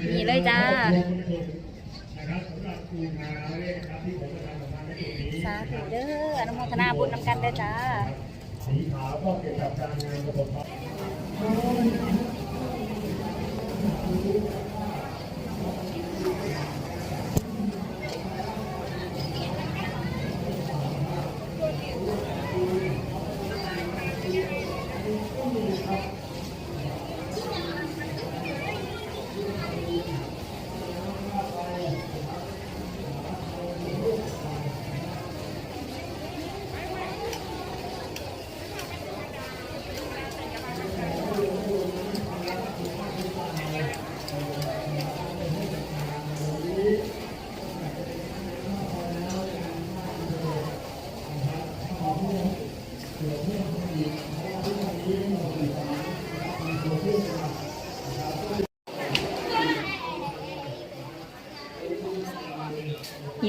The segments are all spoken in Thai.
มีเลยจ้าสาธุเด้ออนุโมทนาบุญนำกันเด้อจ้าสีขาวก็เกี่ยวกับการงานระบบ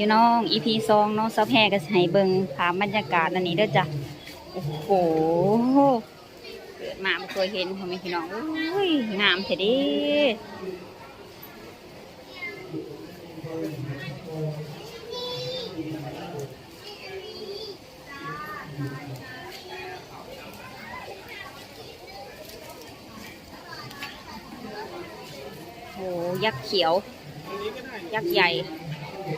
พี่น้อง EP สองเนาะซับแฮก็สิให้เบิงภาพบรรยากาศอันนี้เด้อจ้ะโอ้โหเกิดมาไม่เคยเห็นพ่อแม่พี่น้องเอ้ยงามเท่เดิโอ้ยักษ์เขียว ยักษ์ใหญ่ อัน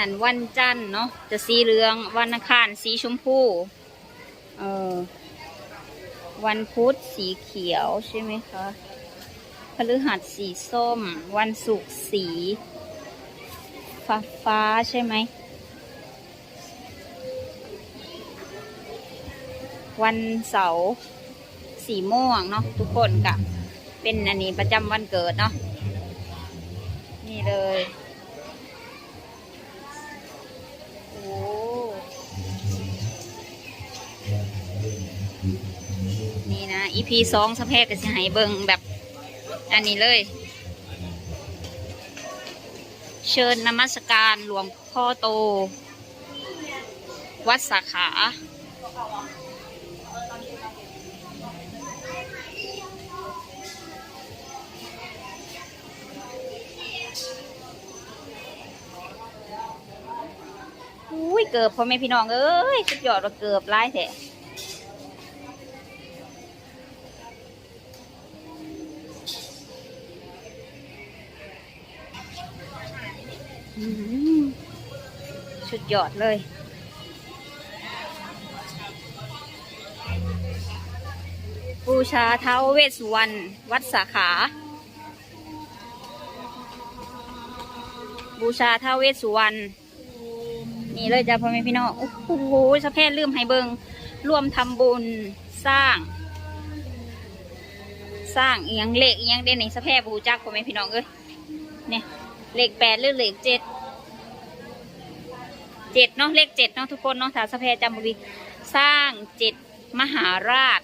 นั้นวันจันทร์เนาะจะสีเหลือง วันอังคารสีชมพูเออวันพุธสีเขียวใช่ไหมคะพฤหัสสีส้ม วันศุกร์สี ฟ้าฟ้าใช่ไหม วันเสาร์สีม่วงเนาะทุกคนกะเป็นอันนี้ประจำวันเกิดเนาะนี่เลยโอ้นี่นะ EP สองสะเพกจะให้เบิงแบบอันนี้เลย เชิญนมัสการหลวงพ่อโต วัดสาขา อุ้ ยเกือบพ่อแม่พี่น้องเอ้ยสุดยอดว่าเกือบไล่แท้สุดยอดเลยบูชาเท้าวเวสสุวรรณวัดสาขา บูชาเท้าวเวสสุวรรณ นี่เลยจ้ะพ่อแม่พี่น้องโอ้โหสะเพศลืมให้เบิงร่วมทำบุญสร้าง สร้างเอียงเลขเอียงเด่นในสะเพศบูจักพ่อแม่พี่น้องเอ้ยเนี่ยเลขแปดหรือเลขเจ็ดเจ็ดเนาะเลขเจ็ดเนาะทุกคนเนาะถ้าสะเพศจำบุรีสร้างเจ็ดมหาราช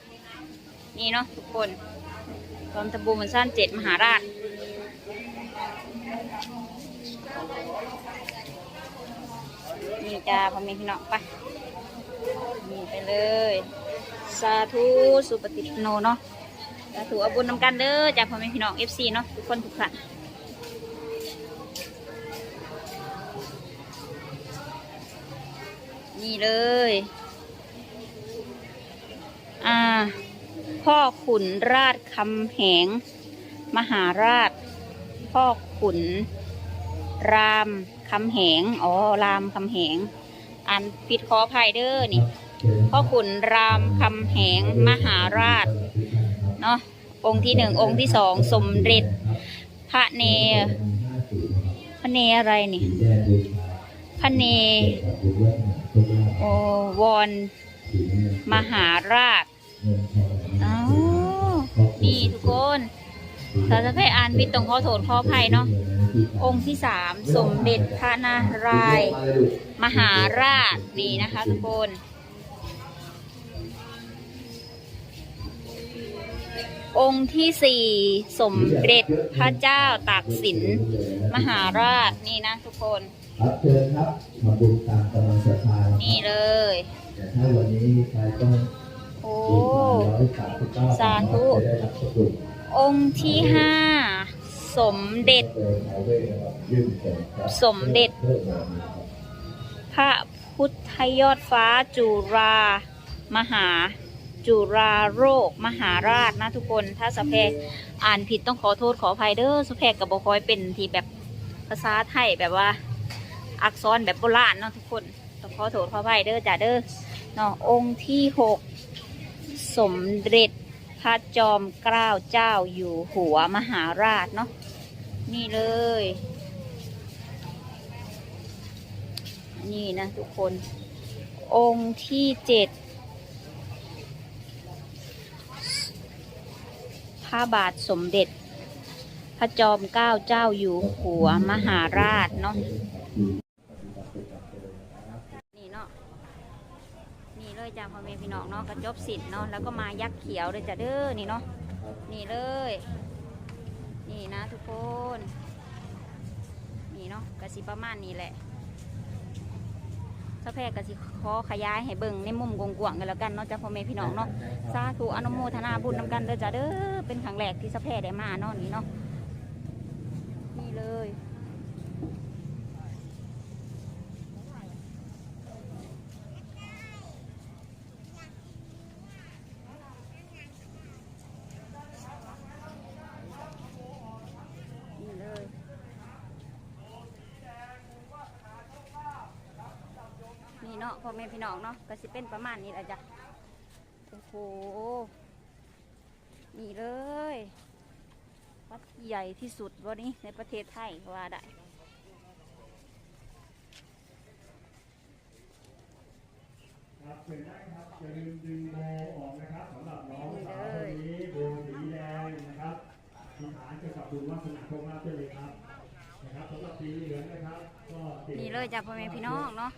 นี่เนาะทุกคนรวมทำบุญมันสร้างเจ็ดมหาราช นี่จ้าพ่อแม่พี่น้องไปนี่ไปเลย สาธุสุปฏิปโนเนาะสาธุอาบุญนำกันเด้อจ้าพ่อแม่พี่น้องเอฟซีเนาะทุกคนทุกท่านนี่เลย อ่า พ่อขุนราชคำแหง มหาราช พ่อขุนราม คำแหง อ๋อ รามคำแหง อันผิดขออภัยเด้อนี่พ่อขุนรามคำแหงมหาราช เนาะ องค์ที่หนึ่ง องค์ที่สอง สมเด็จ พระเน พระเนอะไรนี่ พระเนโอวอนมหาราช สาธารณอ่านวิตตรงข้อโทษขออภัยเนาะองค์ที่สามสมเด็จพระนารายณ์มหาราชนี่นะคะทุกคนองค์ที่สี่สมเด็จพระเจ้าตากสิน มหาราชนี่นะทุกคนครับเชิญครับมาบุญตามกำลังศรัทธาเรานี่เลยแต่ถ้าวันนี้ใครต้องโอ้บุญมาร้อยสามสิบเก้าสาธุ องค์ที่ห้าสมเด็จ สมเด็จ พระพุทธยอดฟ้าจุฬามหาจุฬาโรค มหาราชนะทุกคนถ้าสะเพอ่านผิดต้องขอโทษขออภัยเด้อสะเพกกับบคอยเป็นที่แบบภาษาไทยแบบว่า อักษรแบบโบราณเนาะทุกคนต้องขอโทษขออภัยเด้อจ้าเด้อเนาะองค์ที่หกสมเด็จ พระจอมเกล้าเจ้าอยู่หัวมหาราชเนาะนี่เลย นี่นะทุกคน องค์ที่เจ็ดพระบาทสมเด็จ พระจอมเกล้าเจ้าอยู่หัวมหาราชเนาะนี่เนาะนี่เลย จ้าพ่อแม่พี่น้องเนาะกระจบสิทธิ์เนาะแล้วก็มายักษ์เขียวเลยจ้ะเด้อนี่เนาะนี่เลย นี่นะทุกคนนี่เนาะกระสิประมาณนี้แหละสะแพรกระสิขอขยายให้เบิ่งในมุมกว้างๆกันแล้วกันเนาะจ้าพ่อแม่พี่น้องเนาะสาธุอนุโมทนาบุญนำกันเด้อจ้าเด้อเป็นครั้งแรกที่สะแพรได้มาเนาะนี่เนาะนี่เลยนี่เลย นี่เนาะพ่อแม่พี่น้องเนาะก็สิเป็นประมาณนี้แหละจ้ะโอ้โหนี่เลยวัดใหญ่ที่สุดวันนี้ในประเทศไทยก็ว่าได้ครับเชิญได้ครับอย่าลืมดึงโบออกนะครับสำหรับน้องสาวคนนี้โบสีแดงนะครับที่ฐานจะกับบุญวัฒนาโชคลาภด้วยเลยครับนะครับสำหรับสีเหลืองนะครับ ก็ติดนี่เลยจ้ะพ่อแม่พี่น้องเนาะ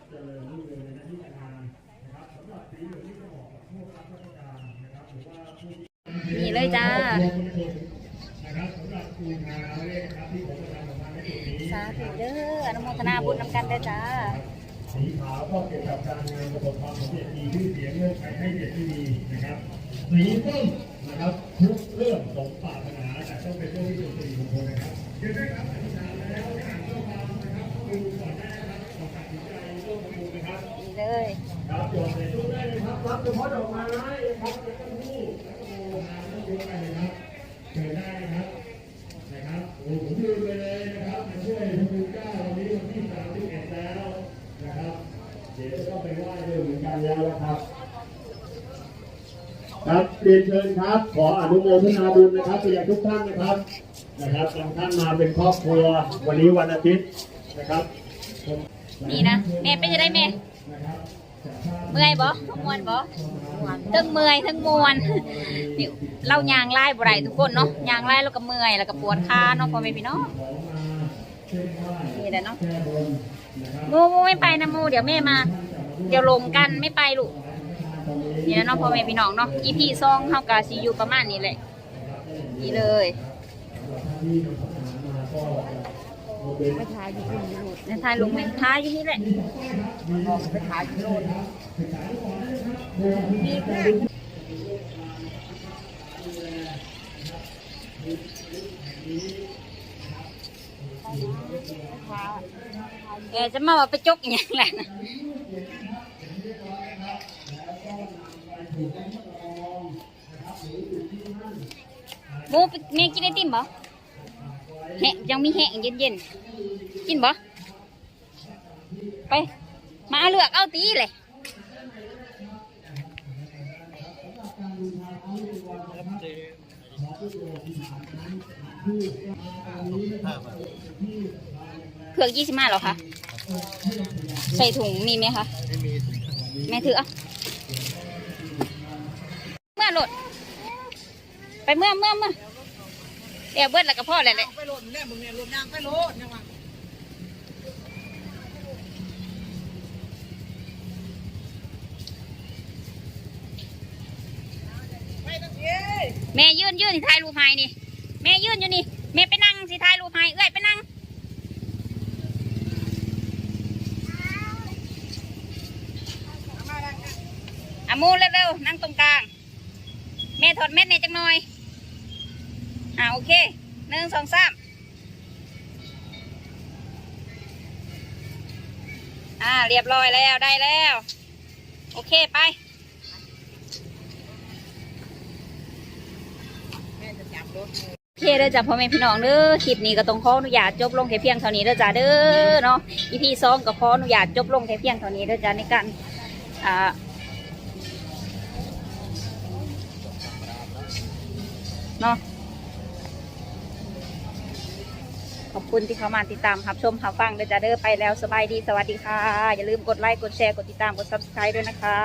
ในจุดนี้สาธุเด้ออนุโมทนาบุญนำกันเด้อจ้าสีขาวก็เกี่ยวกับการงานประสบความสำเร็จมีชื่อเสียงเรื่องใครให้เด็ดที่ดีนะครับสีส้มนะครับทุกเรื่องสมปรารถนาแต่ต้องเป็นเรื่องที่เป็นสิริมงคลนะครับเชิญได้ครับอธิษฐานแล้วอ่านข้อความนะครับข้อมูลก่อนได้นะครับขอตัดสินใจร่วมประมูลนะครับนี่เลยครับโยนในตู้ได้เลยครับรับเฉพาะดอกไม้นะครับแล้วก็ทูบแล้วก็โมงานต้อง ยกได้เลยครับเชิญได้นะครับนะครับโอ้ผมลืมไปเลยนะครับมาช่วยพระคุณเจ้าวันนี้วันที่สามสิบเอ็ดแล้วนะครับ เดี๋ยวจะต้องไปไหว้ด้วยเหมือนกันแล้วนะครับครับเรียนเชิญครับ ขออนุโมทนาบุญนะครับไปยังทุกท่านนะครับนะครับบางท่านมาเป็นครอบครัววันนี้วันอาทิตย์นะครับนี่นะแม่เป็นยังไงแม่นะครับ เมื่อยบ่มวนบ่ทั้งเมื่อยทั้งมวนนี่เรายางไล่บ่ได้ทุกคนเนาะยางไล่แล้วก็เมื่อยแล้วก็ปวดขาเนาะพ่อแม่พี่น้องนี่แหละเนาะมโมไม่ไปนะโมเดี๋ยวแม่มา เดี๋ยวลงกันไม่ไปลูกนี่แหละเนาะพ่อแม่พี่น้องเนาะอีพีซองเฮากะสิอยู่ประมาณนี้แหละนี่เลย ไปถ่ายอยู่นี่ลูกในถ่ายลงในถ่ายอยู่นี่แหละไปถ่ายอยู่โน่นเออจะมาว่าไปจกอย่างไรนะมูแม่กินไอติมบ่ แหะยังมีแหะเย็นๆ กินบ่ ไป มาเลือกเอาตีเลยเผือกยี่สิบห้าหรอคะ ใส่ถุงมีไหมคะ แม่ถือเอเมื่อหลด ไปเมื่อเมื่อเมื่อ เดี๋วเบิดแล้วก็พ่อแหละแหละไปโหลดเนี่ยมึงเนี่ยโหลดนางไปโหลดเนี่ยว่ะไปตะเกียแม่ยืนยืนสิถ่ายรูปให้นี่ แม่ยืนอยู่นี่ แม่ไปนั่งสิถ่ายรูปให้เอ้ยไปนั่งอามูเร็วๆนั่งตรงกลาง แม่ถอดเม็ดในจังหน่อย อ่าโอเคหนึ่งสองสามอ่าเรียบร้อยแล้วได้แล้ว โอเคไปโอเคเด้อจ้ะพ่อแม่พี่น้องเด้อคลิปนี้ก็ต้องขออนุญาตจบลงแค่เพียงเท่านี้เด้อจ้ะเด้อเนาะอีพีสองก็ขออนุญาตจบลงแค่เพียงเท่านี้เด้อจ้ะในการอ่าเนาะ ขอบคุณที่เข้ามาติดตามครับชมรับฟังเดจะเดอร์ไปแล้วสบายดีสวัสดีค่ะ อย่าลืมกดไลค์กดแชร์กดติดตามกด subscribe ด้วยนะคะ